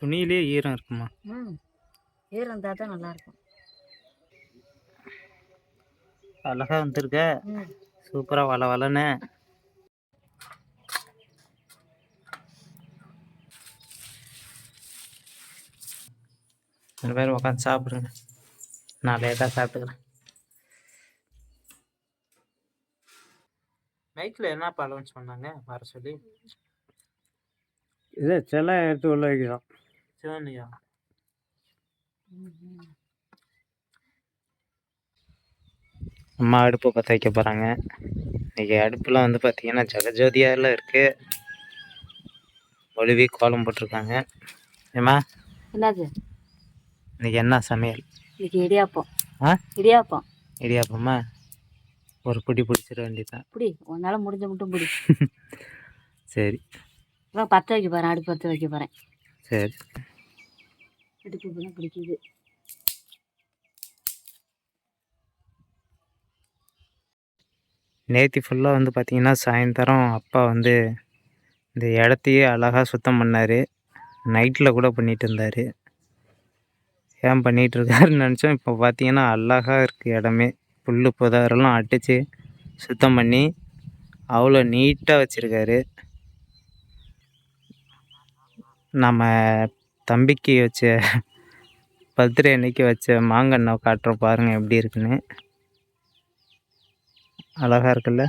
துணியிலே ஈரம் இருக்குமா? ம். ஈரம் இருந்தால் தான் நல்லாயிருக்கும். அழகா வந்திருக்க. ம். சூப்பரா வள வளன்னு. ரெண்டு பேரும் உட்காந்து சாப்பிடுங்க. நான் லேட்டாக சாப்பிட்டுக்கிறேன். நைட்டில் என்ன பழம்னு சொன்னாங்க? வர சொல்லி. இது சிலை எடுத்து உள்ள வைக்கிறோம். சிவனையா அம்மா அடுப்பு பற்ற வைக்க போகிறாங்க இன்றைக்கி அடுப்புலாம் வந்து பார்த்திங்கன்னா ஜெகஜோதியாரில் இருக்குது ஒழுவி கோலம் போட்டிருக்காங்க. ஏம்மா? என்னது இன்னைக்கு என்ன சமையல்? இன்னைக்கு இடியாப்பம். ஆ? இடியாப்பம். இடியாப்பம்மா ஒரு பிடி பிடிச்சிட வேண்டியதுதான். பிடி உன்னால் முடிஞ்ச மட்டும் பிடி. சரி. அப்புறம் பற்ற வைக்க போகிறேன் அடுப்பு பற்ற வைக்க போகிறேன் சரி. இப்பதான் பிடிக்குது. நேற்று ஃபுல்லாக வந்து பார்த்திங்கன்னா சாயந்தரம் அப்பா வந்து இந்த இடத்தையே அழகாக சுத்தம் பண்ணார். நைட்டில் கூட பண்ணிட்டு இருந்தார். ஏன் பண்ணிகிட்டு இருக்காருன்னு நினச்சோம். இப்போ பார்த்தீங்கன்னா அழகாக இருக்குது இடமே. புல் புதரெல்லாம் அடித்து சுத்தம் பண்ணி அவ்வளோ நீட்டாக வச்சுருக்காரு. நம்ம தம்பிக்கு வச்ச பர்த்டே அன்னைக்கு வச்ச மாங்கன்னை காட்டுறோம் பாருங்கள் எப்படி இருக்குன்னு. அழகாக இருக்குல்ல?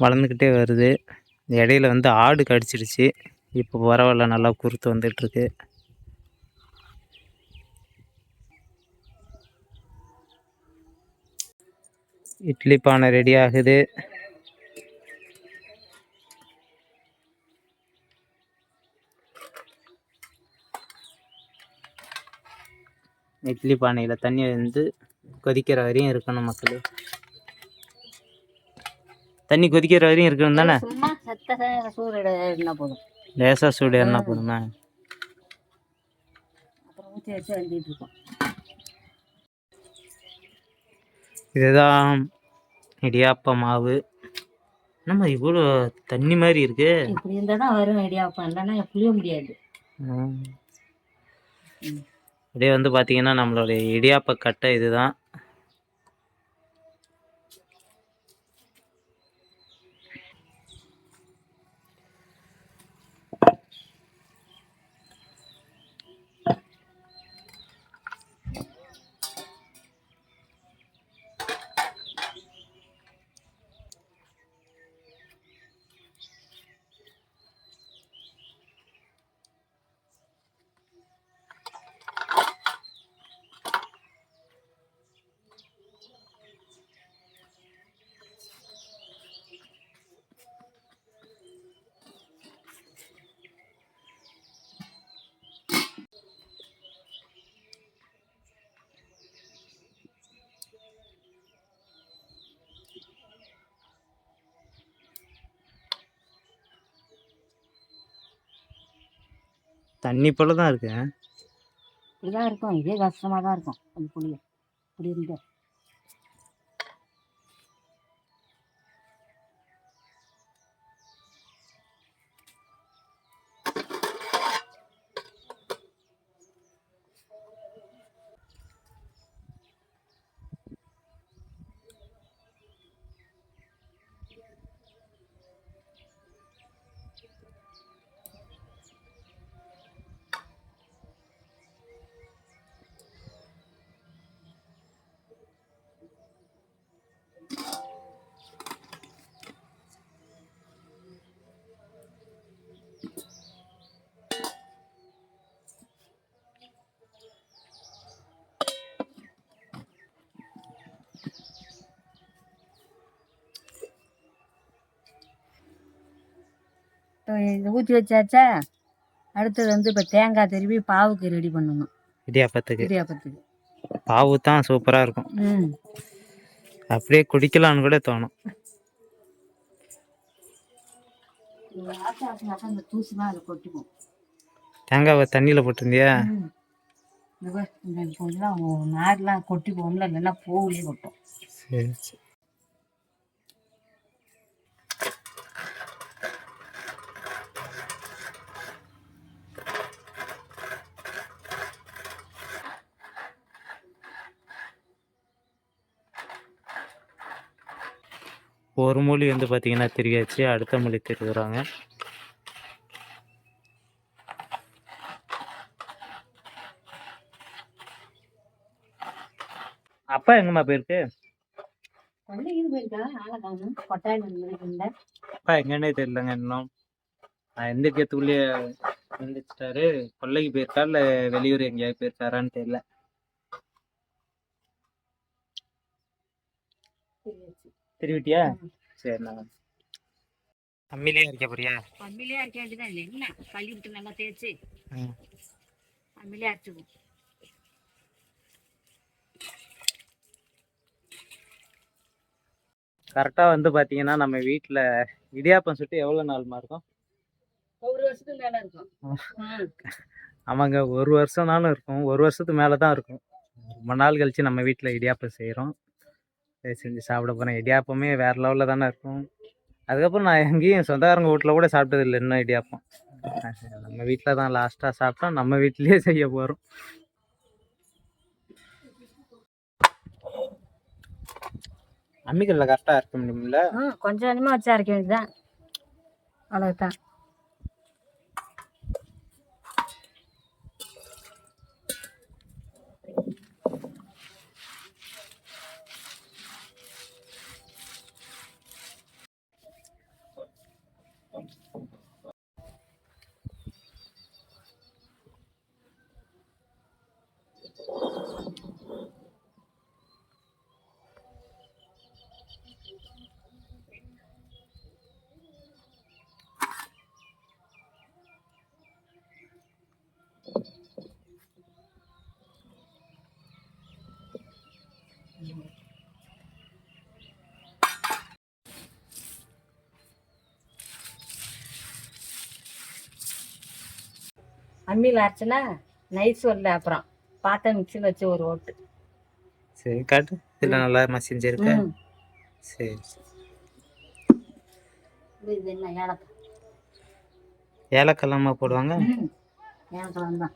வளர்ந்துக்கிட்டே வருது. இடையில வந்து ஆடு கடிச்சிடுச்சு இப்போ பரவாயில்ல நல்லா குருத்து வந்துட்டுருக்கு. இட்லி பானை ரெடி ஆகுது. இட்லி பானையில் தண்ணி வந்து கொதிக்கிற வரையும் இருக்கணும் மக்களே. தண்ணி கொதிக்கிற வரையும் இருக்கணும் தானே? லேசாக சூடு என்ன போதுமா. இதுதான் இடியாப்ப மாவு. நம்ம இவ்வளோ தண்ணி மாதிரி இருக்கு? இப்படி இருந்தால் தான் வரும் இடியாப்பம். இல்லைன்னா புளிய முடியாது. அப்படியே வந்து பார்த்திங்கன்னா நம்மளுடைய இடியாப்ப கட்டை இதுதான். தண்ணி போல தான் இருக்கு. இப்படி தான் இருக்கும். இதே கஷ்டமாக தான் இருக்கும். அந்த புளிய இப்படி ஊற்றி வச்சாச்சா? அடுத்தது வந்து இப்போ தேங்காய் திருவி பாவுக்கு ரெடி பண்ணணும். இடியாப்பத்துக்கு இடியாப்பத்துக்கு பாவு தான் சூப்பராக இருக்கும். ம். அப்படியே குடிக்கலான்னு கூட தோணும். தேங்காவை தண்ணியில் போட்டிருந்தியா? நார்லாம் கொட்டி போகணும்ல இல்லைன்னா பூவுலேயே கொட்டும். சரி சரி. ஒரு மூலி வந்து பார்த்தீங்கன்னா திருகியாச்சு அடுத்த மூலி திருகுறாங்க அப்பா எங்கம்மா போயிருக்கு? கொள்ளைக்கு அப்பா எங்கன்னே தெரியலங்க இன்னும். நான் எந்திரிக்கிறதுக்குள்ளேயே எந்திரிச்சிட்டாரு கொல்லைக்கு போயிருக்கா இல்லை வெளியூர் எங்கேயாவது போயிருக்காரான்னு தெரியல. திருவிட்டியா? சரி நான் அம்மிலே இருக்க போறியா? அம்மிலே அரைக்க வேண்டியதான் இல்லை. என்ன? கழுவி விட்டு நல்லா தேய்ச்சி. அம்மிலே அரைச்சிக்கும் கரெக்டாக வந்து பார்த்தீங்கன்னா நம்ம வீட்டில் இடியாப்பம் சுட்டு எவ்வளோ நாள்மா இருக்கும்? ஒரு வருஷத்துக்கு மேல இருக்கும். ம். ஆமாங்க. ஒரு வருஷம்னாலும் இருக்கும். ஒரு வருஷத்துக்கு மேலே தான் இருக்கும். ரொம்ப நாள் கழிச்சு நம்ம வீட்டில் இடியாப்பம் செய்கிறோம் செஞ்சு சாப்பிட போகிறேன் இடியாப்பமே வேறு லெவலில் தானே இருக்கும். அதுக்கப்புறம் நான் எங்கேயும் சொந்தக்காரங்க வீட்டில் கூட சாப்பிட்டது இல்லை இன்னும் இடியாப்பம். நம்ம வீட்டில் தான் லாஸ்ட்டாக சாப்பிட்டோம் நம்ம வீட்லேயே செய்ய போகிறோம் அம்மிக்கல்ல கரெக்டாக இருக்க முடியும்ல? கொஞ்சம் கொஞ்சமாக வச்சு அரைக்க வேண்டியதுதான். அவ்வளோதான் அம்மியில் அரைச்சுனா நைஸ் வரல அப்புறம். பார்த்தா மிக்சியில் வச்சு ஒரு ஓட்டு. சரி காட்டு. இதில் நல்லா மசிஞ்சிருக்க. சரி. இது என்ன ஏலக்காய்? ஏலக்கல்லாமா போடுவாங்க? ம். ஏலக்காய் தான்.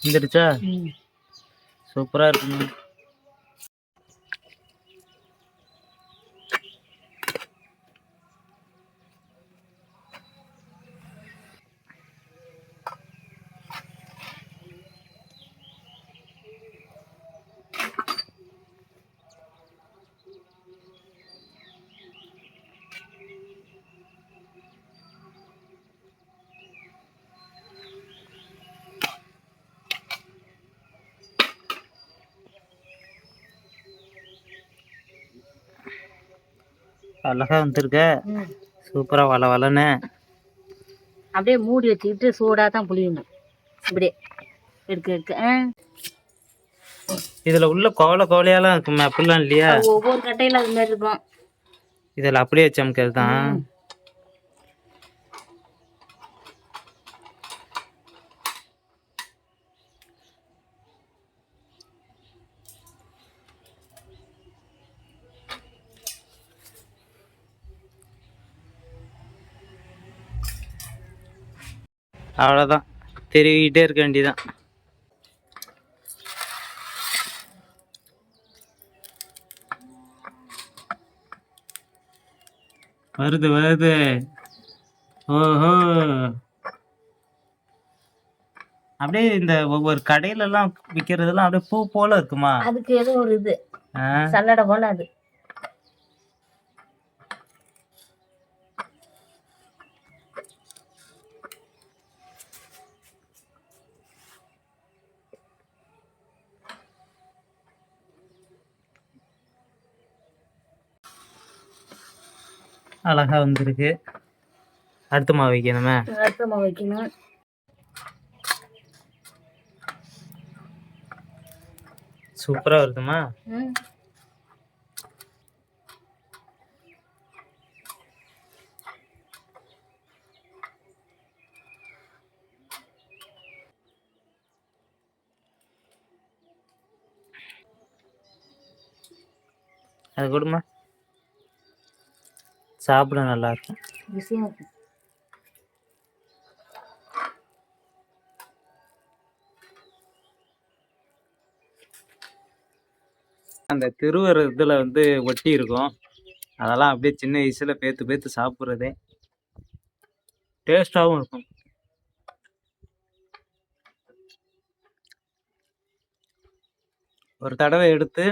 வந்துருச்சா ம். சூப்பராக இருக்குங்க. அழகா வந்திருக்க. ம். சூப்பராக வள வளன்னு. அப்படியே மூடி வச்சுக்கிட்டு சூடாக தான் புளியணும். இப்படியே. எடுக்க எடுக்க இதில் உள்ள கோவலை கோவலையாலாம் இருக்குமே அப்படிலாம் இல்லையா? ஒவ்வொரு கட்டையில் அது மாதிரி இருக்கும். இதில் அப்படியே சமைக்கிறது தான் அவ்வளோதான் திருவிக்கிட்டே இருக்க வேண்டியதான் வருது வருது. ஓஹோ. அப்படியே இந்த ஒவ்வொரு கடையிலலாம் விற்கிறதெல்லாம் அப்படியே பூ போல இருக்குமா? அதுக்கு ஏதோ ஒரு இது. சல்லடை போல அது. அழகா வந்திருக்கு. அடுத்த மாவு வைக்கணுமே? அர்த்தமாக வைக்கணும். சூப்பராக வருதுமா? அது கொடுமா சாப்பிட நல்லா இருக்கும் ருசியாக இருக்கும். அந்த திருவர இதில் வந்து ஒட்டி இருக்கும். அதெல்லாம் அப்படியே சின்ன வயசில் பேத்து பேத்து சாப்பிட்றதே. டேஸ்ட்டாகவும் இருக்கும். ஒரு தடவை எடுத்து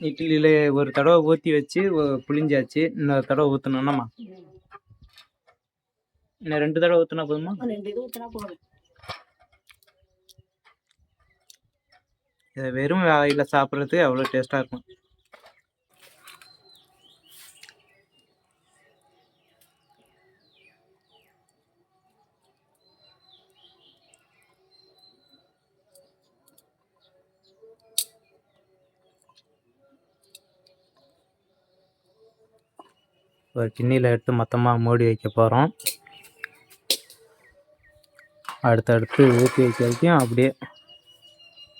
இட்லியில் ஒரு தடவை ஊற்றி வச்சு புளிஞ்சாச்சு இன்னொரு தடவை ஊற்றணும்னாமா இன்னும் ரெண்டு தடவை ஊற்றினா போதும்? இதை வெறும் வாயில் சாப்பிட்றதுக்கு அவ்வளோ டேஸ்ட்டாக இருக்கும். ஒரு கிண்ணியில் எடுத்து மொத்தமாக மூடி வைக்க போகிறோம் அடுத்தடுத்து ஊற்றி வைக்க வரைக்கும் அப்படியே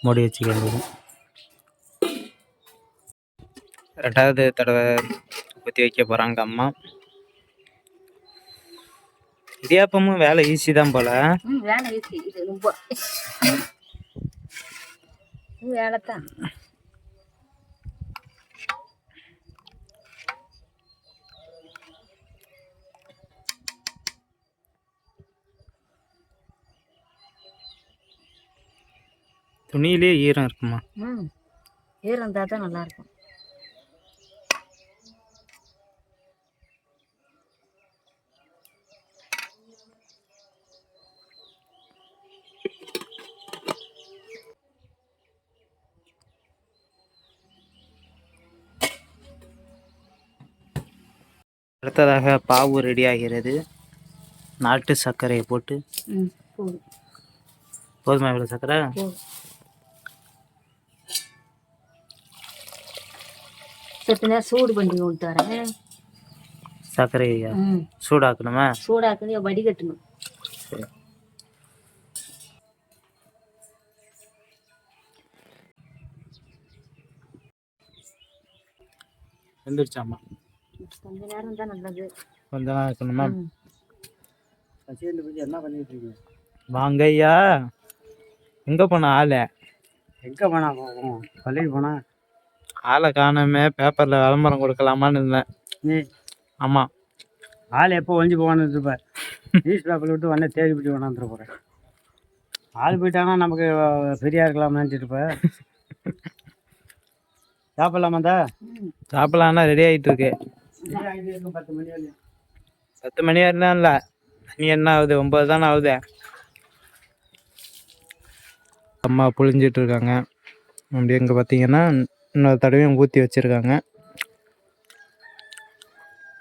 மூடி வச்சுக்க வேண்டியது. ரெண்டாவது தடவை ஊற்றி வைக்க போகிறாங்க அம்மா. இடியாப்பமும் வேலை ஈஸி தான் போல். வேலை ஈஸி ரொம்ப. வேலை தான் துணியிலே ஈரம் இருக்குமா? ம். ஈரம் இருந்தால் தான் நல்லாயிருக்கும். அடுத்ததாக பாவு ரெடி ஆகிறது நாட்டு சர்க்கரையை போட்டு. போதும். வெள்ளை சர்க்கரை? சூடு பண்ணி கொண்டு வரேன் சர்க்கரையை? ம். சூடாக்கணுமா? சூடாக்கி வடிகட்டணும். சரி. வெந்துருச்சாம்மா கொஞ்ச நேரம் தான் நல்லது. கொஞ்ச நேரம் இருக்கணுமா? ம். போய் என்ன பண்ணிட்டு இருக்கீங்க? வாங்க ஐயா எங்கே போன ஆளை? எங்கே போனா போவோம் பள்ளிக்கு போனா? ஆளை காணாம பேப்பரில் விளம்பரம் கொடுக்கலாமான்னு இருந்தேன். நீ ஆமாம் ஆள் எப்போ ஒழிஞ்சு போவான்னு இருப்பார் நியூஸ் பேப்பர் விட்டு உடனே தேடி பிடிச்சி கொண்டாந்துட்டு போகிறேன் ஆள் போயிட்டாங்கன்னா நமக்கு ஃப்ரீயாக இருக்கலாம்னு நினச்சிட்டு இருப்ப சாப்பிட்லாமாந்தா ம் சாப்பிடலான்னா ரெடி ஆகிட்டு இருக்கு. பத்து மணி வரையும் பத்து மணி வரலாம் இல்லை. மணி என்ன ஆகுது? ஒம்பது தானே ஆகுது. அம்மா புழிஞ்சிட்டு இருக்காங்க. அப்படி இங்கே பார்த்தீங்கன்னா இன்னொரு தடவையும் ஊற்றி வச்சுருக்காங்க.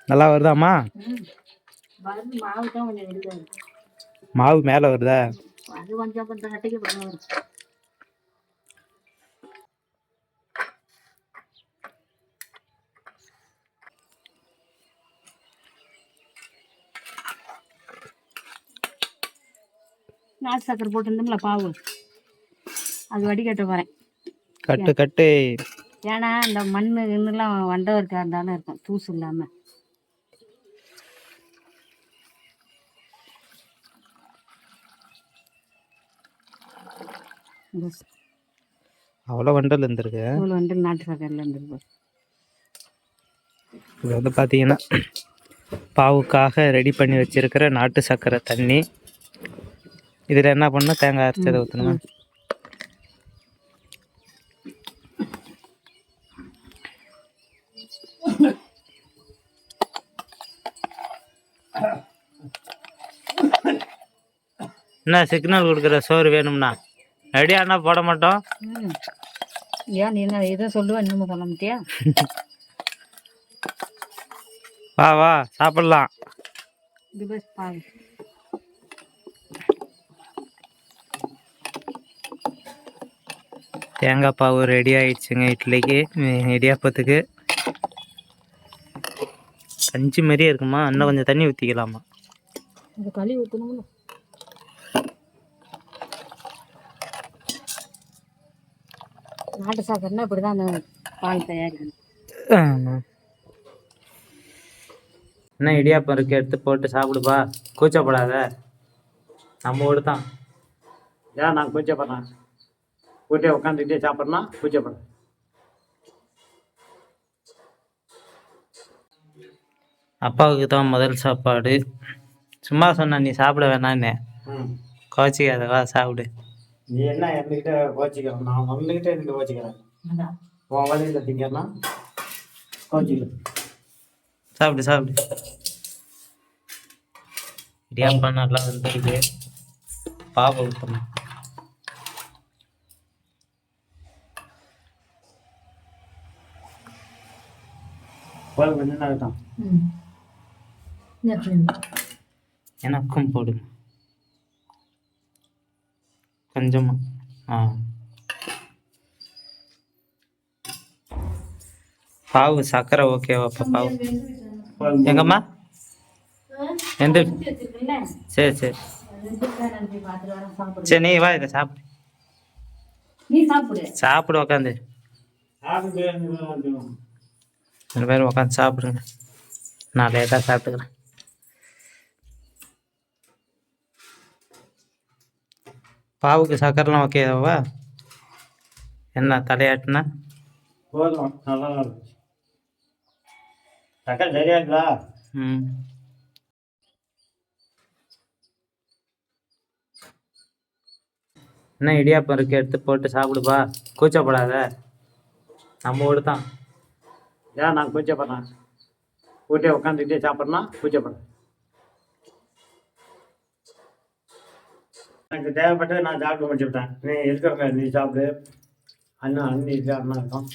நல்லா வருதாம்மா? மாவு மேலே வருதா? நாட்டு சக்கரை போட்டிருந்தோம்ல பாவு. அது வடிகட்ட போகிறேன் கட்டு கட்டு. ஏன்னா இந்த மண் இன்னெல்லாம் வண்டை இருக்கா இருந்தாலும் இருக்கும். தூசு இல்லாமல் அவ்வளோ வண்டல் இருந்திருக்கு. ஸ்கூல் வந்து நாட்டு சக்கரையில் இருந்துருக்கு. இது வந்து பார்த்தீங்கன்னா பாவுக்காக ரெடி பண்ணி வச்சிருக்கிற நாட்டு சர்க்கரை தண்ணி. இதில் என்ன பண்ணணும்? தேங்காய் அரைச்சதை ஊற்றணுமா என்ன சிக்னல் கொடுக்குற? சோறு வேணும்னா. ரெடியானா போட மாட்டோம். ஏன் நீ என்ன எதை சொல்லுவ? இன்னமும் சொல்ல மாட்டியா? வா வா சாப்பிட்லாம். இது தேங்காய் பாவு ரெடி ஆயிடுச்சுங்க இட்லிக்கு. இடியாப்பத்துக்கு கஞ்சி மாதிரியே இருக்குமா? இன்னும் கொஞ்சம் தண்ணி ஊற்றிக்கலாமா களி ஊற்றணும்ல நாட்டு சாக்கடைனா இப்படி தான் பால் தயாரிக்கணும். என்ன இடியாப்பம் இருக்கு எடுத்து போட்டு சாப்பிடுப்பா. கூச்சப்படாத. நம்ம ஊர் தான். ஏன் நான் கூச்சப்படுறேன்? கூட்டியே உட்காந்துக்கிட்டே சாப்பிட்றேன்னா கூச்சப்பட அப்பாவுக்கு தான் முதல் சாப்பாடு. சும்மா சொன்ன நீ சாப்பிட வேணான்னு கோச்சிக்காதவா சாப்பிடு. நீ என்ன என்கிட்ட கோச்சிக்கிறேன்? நான் வந்துக்கிட்டே எனக்கு கோச்சிக்கிறேன்? உன் வழியில் திங்கன்னா கோச்சிக்கிறேன். சாப்பிடு சாப்பிடு. இடியாப்பா நல்லா வந்துருக்கு. பாவை ஊற்றணும் போதும் கொஞ்சம் நேரம் ஆகட்டும் எனக்கும் போடுங்க கொஞ்சமா. ஆ. பாவு சர்க்கரை ஓகேவாப்பா பாவு. எங்கம்மா? எந்த சரி சரி. சரி நீ வா இதை சாப்பிடு. நீ சாப்பிடு. சாப்பிடு உக்காந்து. ரெண்டு பேரும் உட்காந்து சாப்பிடுங்க. நான் லேட்டாக சாப்பிட்டுக்கிறேன். பாவுக்கு சக்கரைலாம் ஓகேவா என்ன தலையாட்டுனா? போதும் நல்லா இருக்கு. சக்கரை சரியா இருக்குதா ம். என்ன இடியாப்பம் இருக்கு? எடுத்து போட்டு சாப்பிடுப்பா. கூச்சப்படாத. நம்ம வீடு தான். ஏன் நான் கூச்சப்படுறேன்? வீட்டே உட்காந்துக்கிட்டே சாப்பிட்றேன்னா கூச்சப்படுறேன். எனக்கு தேவைப்பட்டு நான் சாப்பிட்டு முடிச்சுவிட்டேன் நீ இருக்கிற நீ சாப்பிடு அண்ணன் அண்ணி இருக்கு அண்ணா இருக்கும்.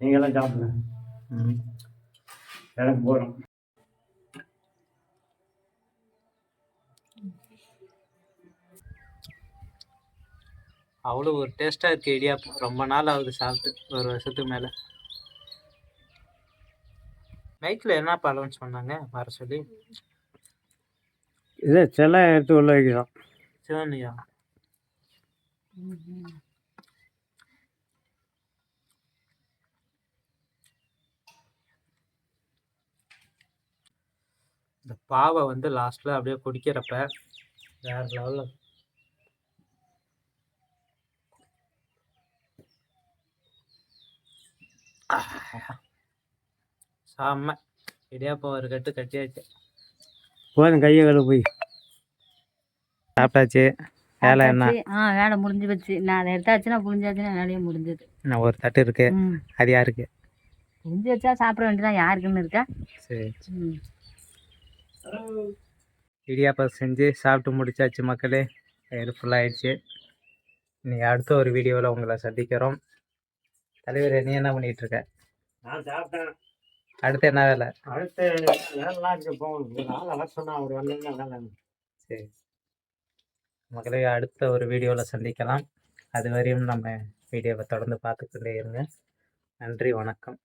நீங்களாம் சாப்பிடுங்க ம். எனக்கு போகிறோம் அவ்வளோ ஒரு டேஸ்ட்டாக இருக்குது இடியாப்பம். ரொம்ப நாள் ஆகுது சாப்பிட்டு ஒரு வருஷத்துக்கு மேலே. நைட்டில் என்ன பழம்னு சொன்னாங்க வர சொல்லி. இது சில எடுத்து உள்ள வைக்கிறோம். சிவனியா இந்த பாவை வந்து லாஸ்ட்டில் அப்படியே குடிக்கிறப்ப வேற லெவலில் செம்ம. இடியாப்பம் ஒரு கட்டு கட்டியாச்சு. போதும் கையை கழுவு போய். சாப்பிட்டாச்சு. வேலை என்ன? ஆ வேலை முடிஞ்சு வச்சு நான் அதை எடுத்தாச்சுன்னா புரிஞ்சாச்சுன்னா வேலையே முடிஞ்சது. இன்னும் ஒரு தட்டு இருக்கு. ம். அது யாருக்கு? புரிஞ்சு வச்சா சாப்பிட வேண்டியதான் யாருக்குன்னு இருக்கா? சரி. ம். இடியாப்பம் செஞ்சு சாப்பிட்டு முடிச்சாச்சு மக்களே. வயிறு ஃபுல்லாகிடுச்சு நீ அடுத்த ஒரு வீடியோவில் உங்களை சந்திக்கிறோம். தலைவர் நீ என்ன பண்ணிட்டு இருக்க? நான் சாப்பிட்டேன். அடுத்து என்ன வேலை? அடுத்து வேலைலாம் இருக்கு. போகணும். வர சொன்னா அவர் வந்தீங்கன்னா வேலை. சரி. மகளே அடுத்த ஒரு வீடியோவில் சந்திக்கலாம். அது வரையும் நம்ம வீடியோவை தொடர்ந்து பார்த்துக்கிட்டே இருங்க. நன்றி வணக்கம்.